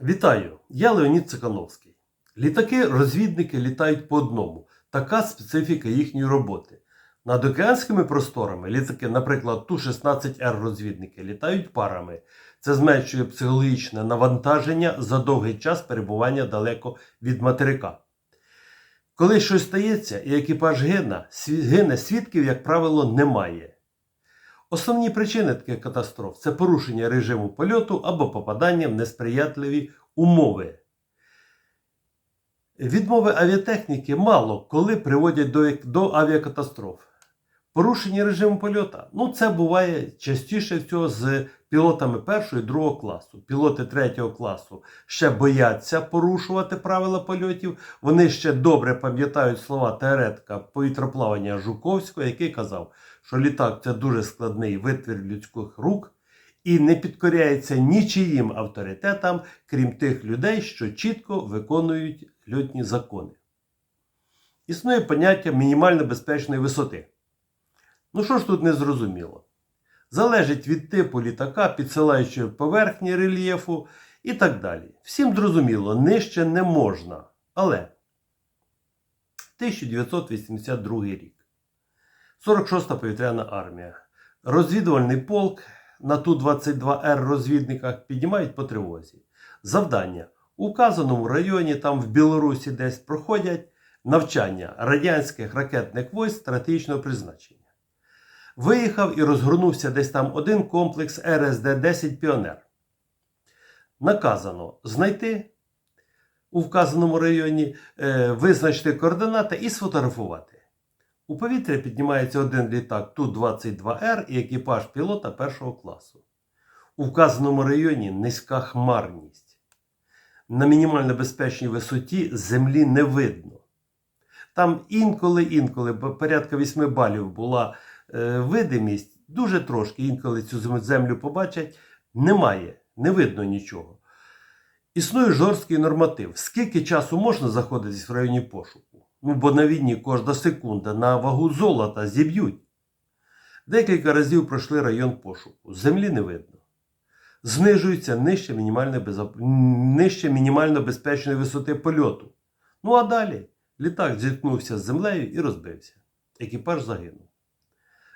Вітаю! Я Леонід Цикановський. Літаки-розвідники літають по одному. Така специфіка їхньої роботи. Над океанськими просторами літаки, наприклад, Ту-16Р розвідники, літають парами. Це зменшує психологічне навантаження за довгий час перебування далеко від материка. Коли щось стається і екіпаж гине, свідків, як правило, немає. Основні причини таких катастроф це порушення режиму польоту або попадання в несприятливі умови. Відмови авіатехніки мало коли приводять до, до авіакатастроф. Порушення режиму польоту ну це буває частіше всього з пілотами першого і другого класу. Пілоти третього класу ще бояться порушувати правила польотів. Вони ще добре пам'ятають слова теоретика повітроплавання Жуковського, який казав, що літак це дуже складний витвір людських рук і не підкоряється нічиїм авторитетам, крім тих людей, що чітко виконують льотні закони. Існує поняття мінімально безпечної висоти. Ну що ж тут не зрозуміло? Залежить від типу літака, підсилаючої поверхні рельєфу і так далі. Всім зрозуміло, нижче не можна. Але 1982 рік. 46-та повітряна армія. Розвідувальний полк на Ту-22Р розвідниках піднімають по тривозі. Завдання. У вказаному районі, там в Білорусі десь проходять навчання радянських ракетних войск стратегічного призначення. Виїхав і розгорнувся десь там один комплекс РСД-10 Піонер. Наказано знайти у вказаному районі, е, визначити координати і сфотографувати. У повітря піднімається один літак Ту-22Р і екіпаж пілота першого класу. У вказаному районі низька хмарність. На мінімально безпечній висоті землі не видно. Там інколи-інколи, порядка 8 балів була видимість, дуже трошки, інколи цю землю побачать, немає, не видно нічого. Існує жорсткий норматив. Скільки часу можна знаходитись в районі пошуку? Ну, бо на війні кожна секунда на вагу золота зіб'ють. Декілька разів пройшли район пошуку. Землі не видно. Знижується нижче, мінімально безо- нижче мінімально безпечної висоти польоту. Ну а далі літак зіткнувся з землею і розбився. Екіпаж загинув.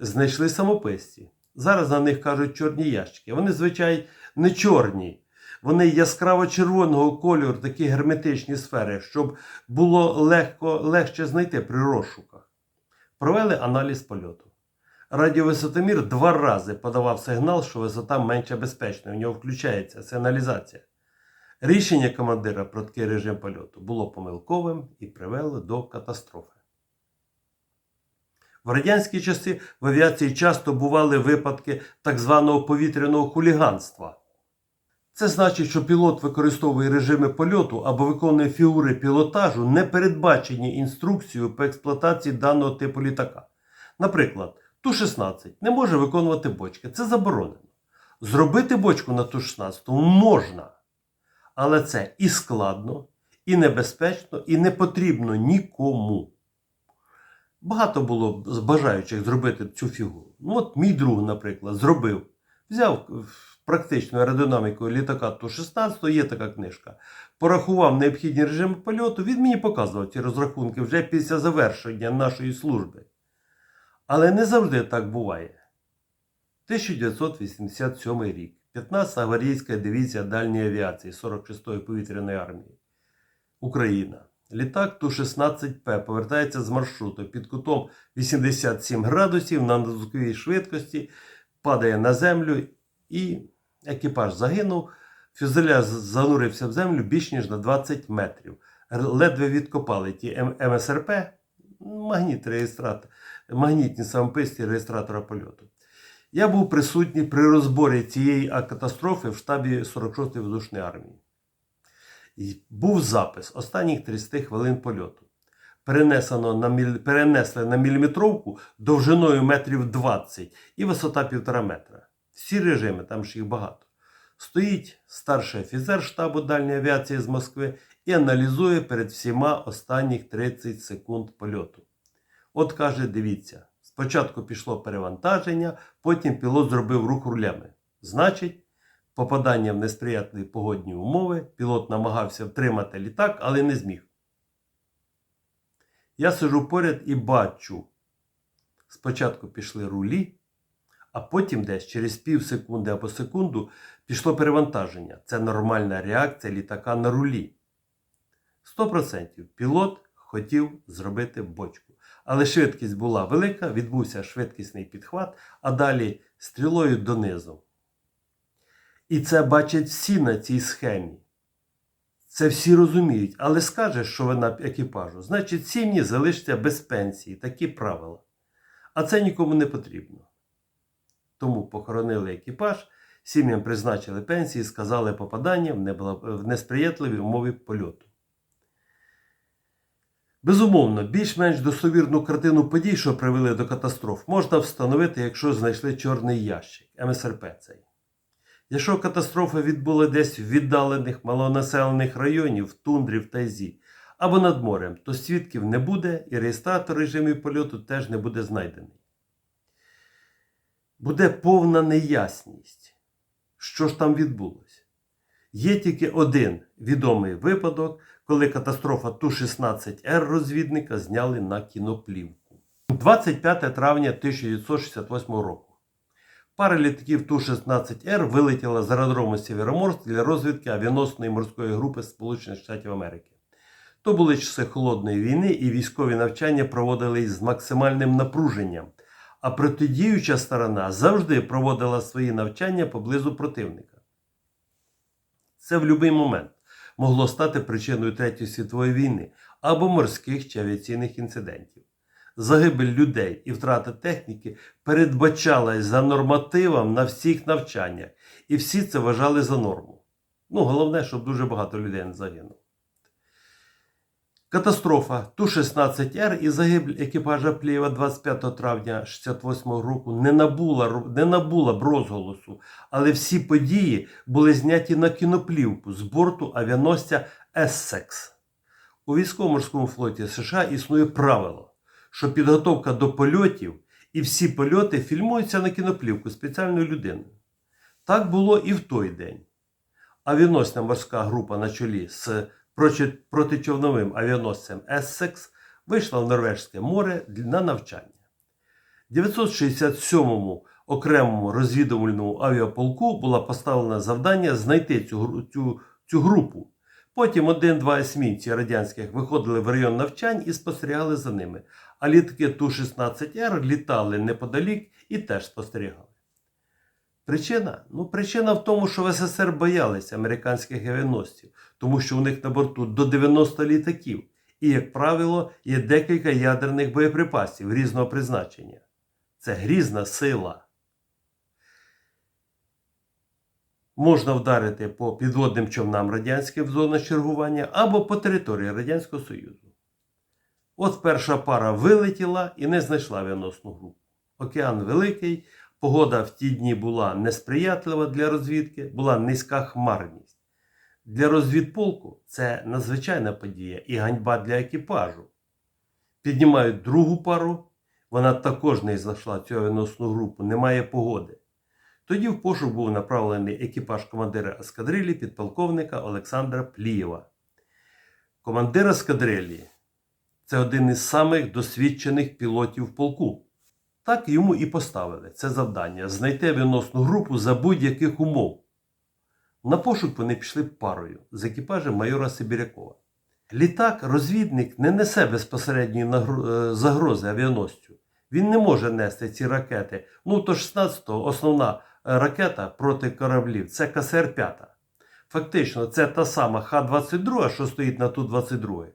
Знайшли самописці. Зараз на них кажуть чорні ящики. Вони, звичайно, не чорні. Вони яскраво-червоного кольору, такі герметичні сфери, щоб було легко, легше знайти при розшуках. Провели аналіз польоту. Радіовисотомір два рази подавав сигнал, що висота менше безпечна. У нього включається сигналізація. Рішення командира про такий режим польоту було помилковим і привело до катастрофи. В радянські часи в авіації часто бували випадки так званого повітряного хуліганства. Це значить, що пілот використовує режими польоту або виконує фігури пілотажу, не передбачені інструкцією по експлуатації даного типу літака. Наприклад, Ту-16 не може виконувати бочки. Це заборонено. Зробити бочку на Ту-16 можна. Але це і складно, і небезпечно, і не потрібно нікому. Багато було бажаючих зробити цю фігуру. Ну, от мій друг, наприклад, зробив. Взяв е, практичну аеродинаміку літака Ту-16, є така книжка. Порахував необхідні режими польоту. Він мені показував ці розрахунки вже після завершення нашої служби. Але не завжди так буває. 1987 рік. 15-та гвардійська дивізія дальньої авіації 46-ї повітряної армії. Україна. Літак Ту-16П повертається з маршруту під кутом 87 градусів на надзвуковій швидкості, падає на землю і екіпаж загинув. Фюзеляж занурився в землю більш ніж на 20 метрів. Ледве відкопали ті МСРП, магніт реєстратор, магнітні самописці реєстратора польоту. Я був присутній при розборі цієї катастрофи в штабі 46-ї воздушної армії. Був запис останніх 30 хвилин польоту. Перенесено на міль... Перенесли на міліметровку довжиною метрів 20 і висота 1,5 метра. Всі режими, там ж їх багато. Стоїть старший офіцер штабу дальньої авіації з Москви і аналізує перед всіма останніх 30 секунд польоту. От каже: дивіться, спочатку пішло перевантаження, потім пілот зробив рух рулями. Значить, попадання в несприятливі погодні умови. Пілот намагався втримати літак, але не зміг. Я сижу поряд і бачу. Спочатку пішли рулі, а потім десь через пів секунди або секунду пішло перевантаження. Це нормальна реакція літака на рулі. 100% пілот хотів зробити бочку. Але швидкість була велика, відбувся швидкісний підхват, а далі стрілою донизу. І це бачать всі на цій схемі. Це всі розуміють, але скажеш, що вина екіпажу, значить сім'ї залишаться без пенсії, такі правила. А це нікому не потрібно. Тому похоронили екіпаж, сім'ям призначили пенсії, сказали попадання в несприятливі умови польоту. Безумовно, більш-менш достовірну картину подій, що привели до катастроф, можна встановити, якщо знайшли чорний ящик МСРП цей. Якщо катастрофа відбула десь в віддалених малонаселених районів, тундрі, в тайзі або над морем, то свідків не буде і реєстратор режимів польоту теж не буде знайдений. Буде повна неясність, що ж там відбулося. Є тільки один відомий випадок, коли катастрофа Ту-16Р розвідника зняли на кіноплівку. 25 травня 1968 року. Пара літаків Ту-16Р вилетіла з аеродрому Сєвєроморськ для розвідки авіаносної морської групи Сполучених Штатів Америки. То були часи холодної війни, і військові навчання проводились з максимальним напруженням. А протидіюча сторона завжди проводила свої навчання поблизу противника. Це в будь-який момент могло стати причиною Третьої світової війни або морських чи авіаційних інцидентів. Загибель людей і втрата техніки передбачалась за нормативом на всіх навчаннях, і всі це вважали за норму. Ну, головне, щоб дуже багато людей не загинуло. Катастрофа Ту-16Р і загибель екіпажа Плєва 25 травня 1968 року не набула, не набула б розголосу, але всі події були зняті на кіноплівку з борту авіаносця Ессекс. У військово-морському флоті США існує правило, що підготовка до польотів і всі польоти фільмуються на кіноплівку спеціальною людиною. Так було і в той день. Авіаносна морська група на чолі з протичовновим авіаносцем Ессекс вийшла в Норвежське море на навчання. 967-му окремому розвідувальному авіаполку було поставлено завдання знайти цю, цю, цю групу. Потім один-два есмінці радянських виходили в район навчань і спостерігали за ними. А літаки Ту-16Р літали неподалік і теж спостерігали. Причина? Ну, причина в тому, що в СССР боялися американських авіаносців, тому що у них на борту до 90 літаків. І, як правило, є декілька ядерних боєприпасів різного призначення. Це грізна сила. Можна вдарити по підводним човнам радянських в зонах чергування або по території Радянського Союзу. От перша пара вилетіла і не знайшла авіаносну групу. Океан великий, погода в ті дні була несприятлива для розвідки, була низька хмарність. Для розвідполку це надзвичайна подія і ганьба для екіпажу. Піднімають другу пару, вона також не знайшла цю авіаносну групу, немає погоди. Тоді в пошук був направлений екіпаж командира ескадрилі підполковника Олександра Плієва. Командир ескадрилі це один із самих досвідчених пілотів полку. Так йому і поставили це завдання знайти авіаносну групу за будь-яких умов. На пошук вони пішли парою з екіпажем майора Сибірякова. Літак-розвідник не несе безпосередньої е, загрози авіаносцю. Він не може нести ці ракети. Ну, то 16-го основна ракета проти кораблів це КСР-5. Фактично, це та сама Х-22, що стоїть на Ту-22.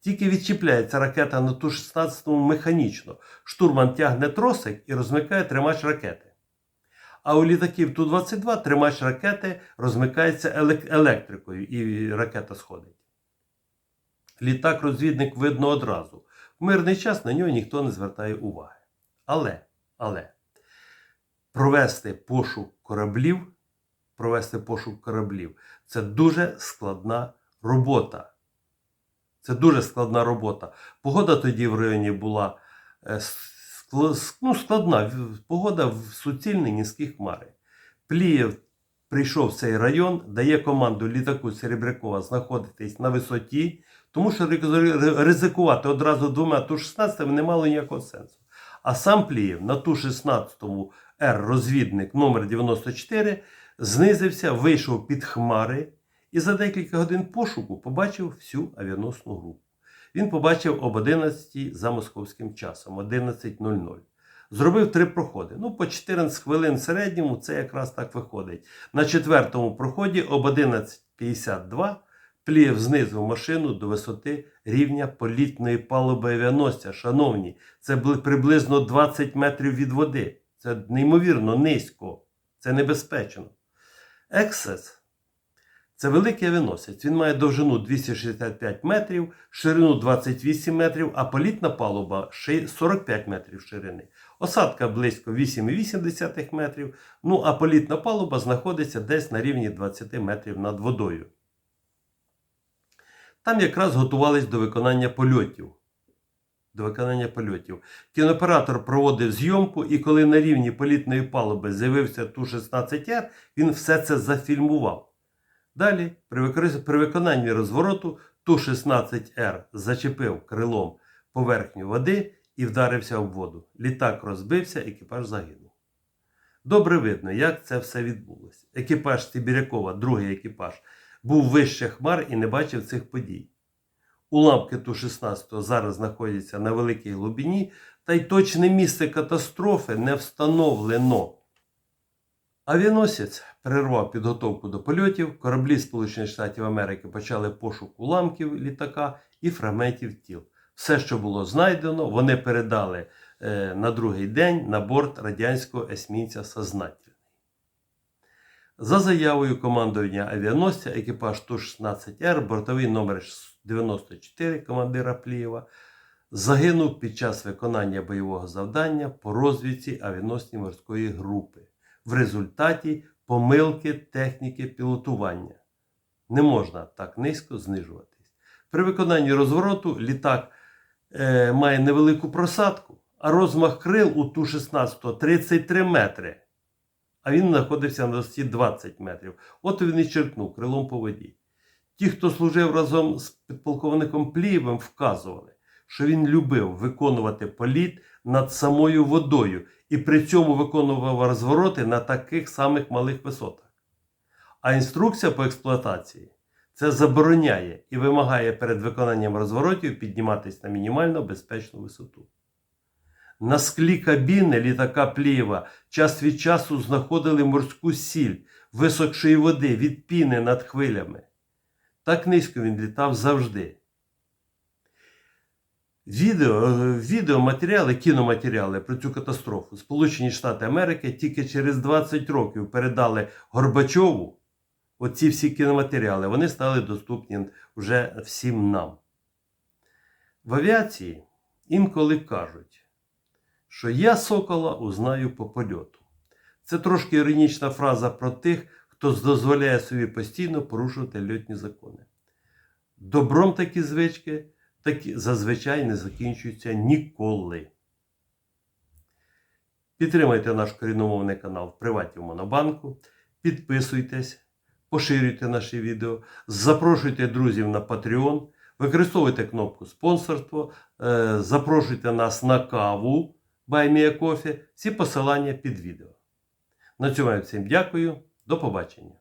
Тільки відчіпляється ракета на Ту-16 механічно. Штурман тягне тросик і розмикає тримач ракети. А у літаків Ту-22 тримач ракети розмикається елек- електрикою і ракета сходить. Літак-розвідник видно одразу. В мирний час на нього ніхто не звертає уваги. Але, але провести пошук кораблів, провести пошук кораблів це дуже складна робота. Це дуже складна робота. Погода тоді в районі була е, ну, складна. Погода в суцільні низькі хмари. Плієв прийшов в цей район, дає команду літаку Серебрякова знаходитись на висоті, тому що ризикувати одразу двома Ту-16 не мало ніякого сенсу. А сам Плієв на Ту-16 Р розвідник номер 94 знизився, вийшов під хмари і за декілька годин пошуку побачив всю авіаносну групу. Він побачив об 11 за московським часом, 11.00. Зробив три проходи. Ну, по 14 хвилин в середньому це якраз так виходить. На четвертому проході об 11.52 Плієв знизив машину до висоти рівня політної палуби авіаносця. Шановні, це приблизно 20 метрів від води. Це неймовірно низько, це небезпечно. Ексес це великий авіаносець. Він має довжину 265 метрів, ширину 28 метрів, а політна палуба 45 метрів ширини. Осадка близько 8,8 метрів. Ну а політна палуба знаходиться десь на рівні 20 метрів над водою. Там якраз готувались до виконання польотів. До виконання польотів. Кінооператор проводив зйомку, і коли на рівні політної палуби з'явився Ту-16Р, він все це зафільмував. Далі, при, при виконанні розвороту, Ту-16Р зачепив крилом поверхню води і вдарився об воду. Літак розбився, екіпаж загинув. Добре видно, як це все відбулося. Екіпаж Сибірякова, другий екіпаж, був вище хмар і не бачив цих подій. Уламки Ту-16 зараз знаходяться на великій глибині, та й точне місце катастрофи не встановлено. Авіаносець перервав підготовку до польотів. Кораблі Сполучених Штатів Америки почали пошук уламків літака і фрагментів тіл. Все, що було знайдено, вони передали е, на другий день на борт радянського есмінця Сознательний. За заявою командування авіаносця, екіпаж Ту-16Р, бортовий номер 94 командира Плієва, загинув під час виконання бойового завдання по розвідці авіаносної морської групи в результаті помилки техніки пілотування. Не можна так низько знижуватись. При виконанні розвороту літак е, має невелику просадку, а розмах крил у Ту-16 33 метри. А він знаходився на висоті 20 метрів. От він і черкнув крилом по воді. Ті, хто служив разом з підполковником Плієвим, вказували, що він любив виконувати політ над самою водою і при цьому виконував розвороти на таких самих малих висотах. А інструкція по експлуатації це забороняє і вимагає перед виконанням розворотів підніматися на мінімально безпечну висоту. На склі кабіни літака Плієва час від часу знаходили морську сіль високшої води від піни над хвилями. Так низько він літав завжди. Відео, е, відеоматеріали, кіноматеріали про цю катастрофу Сполучені Штати Америки тільки через 20 років передали Горбачову. Оці всі кіноматеріали вони стали доступні вже всім нам. В авіації інколи кажуть, що я сокола узнаю по польоту. Це трошки іронічна фраза про тих, хто дозволяє собі постійно порушувати льотні закони. Добром такі звички такі зазвичай не закінчуються ніколи. Підтримайте наш корінномовний канал в Приваті в Монобанку. Підписуйтесь, поширюйте наші відео, запрошуйте друзів на Patreon, використовуйте кнопку спонсорство, е, запрошуйте нас на каву Кофі. Всі посилання під відео. На цьому я всім дякую. До побачення.